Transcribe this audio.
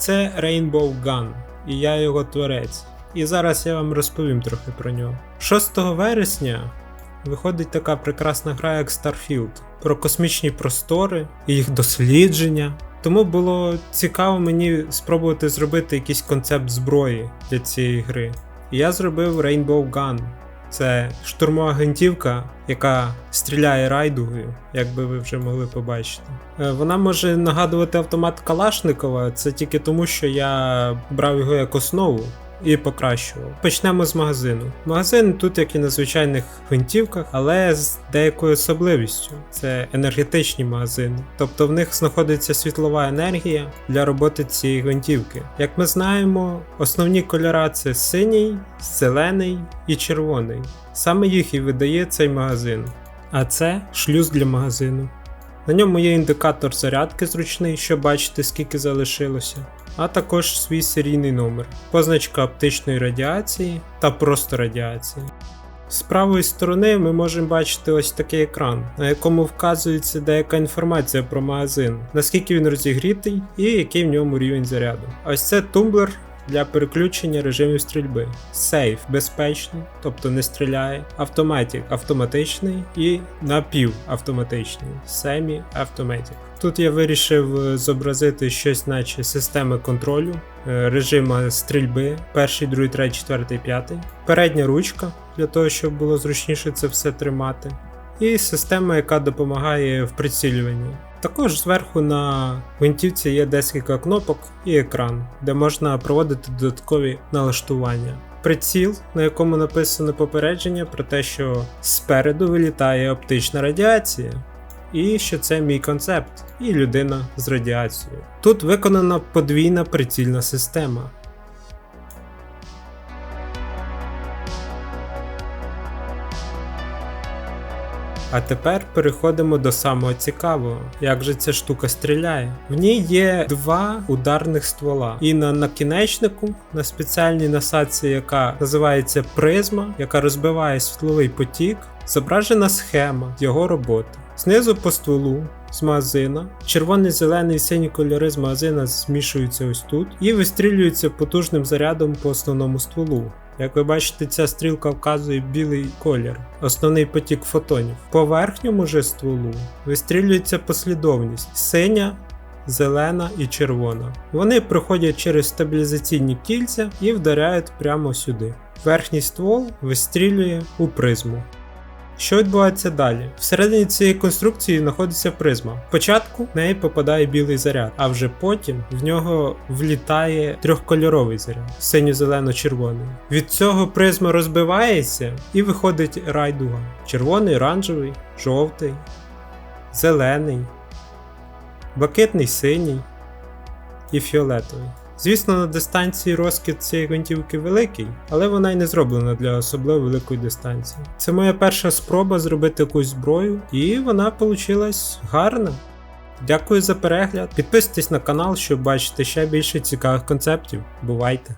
Це Rainbow Gun, і я його творець. І зараз я вам розповім трохи про нього. 6 вересня виходить така прекрасна гра, як Starfield, про космічні простори і їх дослідження. Тому було цікаво мені спробувати зробити якийсь концепт зброї для цієї гри. І я зробив Rainbow Gun. Це штурмова гвинтівка, яка стріляє райдугою, як би ви вже могли побачити. Е, Вона може нагадувати автомат Калашникова, це тільки тому, що я брав його як основу і покращував. Почнемо з магазину. Магазин тут, як і на звичайних гвинтівках, але з деякою особливістю це енергетичні магазини. Тобто в них знаходиться світлова енергія для роботи цієї гвинтівки. Як ми знаємо, основні кольора це синій, зелений і червоний. Саме їх і видає цей магазин. А це шлюз для магазину. На ньому є індикатор зарядки зручний, щоб бачити скільки залишилося, а також свій серійний номер, позначка оптичної радіації та просто радіації. З правої сторони ми можемо бачити ось такий екран, на якому вказується деяка інформація про магазин, наскільки він розігрітий і який в ньому рівень заряду. Ось це тумблер для переключення режимів стрільби. Сейф безпечний, тобто не стріляє, автоматик автоматичний і напівавтоматичний Semi Automatic. Тут я вирішив е, зобразити щось, наче системи контролю, е, режима стрільби, перший, другий, третій, четвертий, п'ятий, передня ручка для того, щоб було зручніше це все тримати, і система, яка допомагає в прицілюванні. Також зверху на гвинтівці є декілька кнопок і екран, де можна проводити додаткові налаштування. Приціл, на якому написано попередження про те, що спереду вилітає оптична радіація, і що це мій концепт, і людина з радіацією. Тут виконана подвійна прицільна система. А тепер переходимо до самого цікавого, як же ця штука стріляє. В ній є два ударних ствола, і на накінечнику, на спеціальній насадці, яка називається призма, яка розбиває світловий потік, зображена схема його роботи. Знизу по стволу з магазина, червоний, зелений і синій кольори з магазина змішуються ось тут і вистрілюються потужним зарядом по основному стволу. Як ви бачите, ця стрілка вказує білий колір, основний потік фотонів. По верхньому же стволу вистрілюється послідовність синя, зелена і червона. Вони проходять через стабілізаційні кільця і вдаряють прямо сюди. Верхній ствол вистрілює у призму. Що відбувається далі? Всередині цієї конструкції знаходиться призма. Спочатку в неї попадає білий заряд, а вже потім в нього влітає трьохкольоровий заряд синьо-зелено-червоний. Від цього призма розбивається і виходить райдуга. Червоний, оранжевий, жовтий, зелений, блакитний синій і фіолетовий. Звісно, на дистанції розкид цієї гвинтівки великий, але вона й не зроблена для особливо великої дистанції. Це моя перша спроба зробити якусь зброю, і вона вийшла гарна. Дякую за перегляд. Підписуйтесь на канал, щоб бачити ще більше цікавих концептів. Бувайте!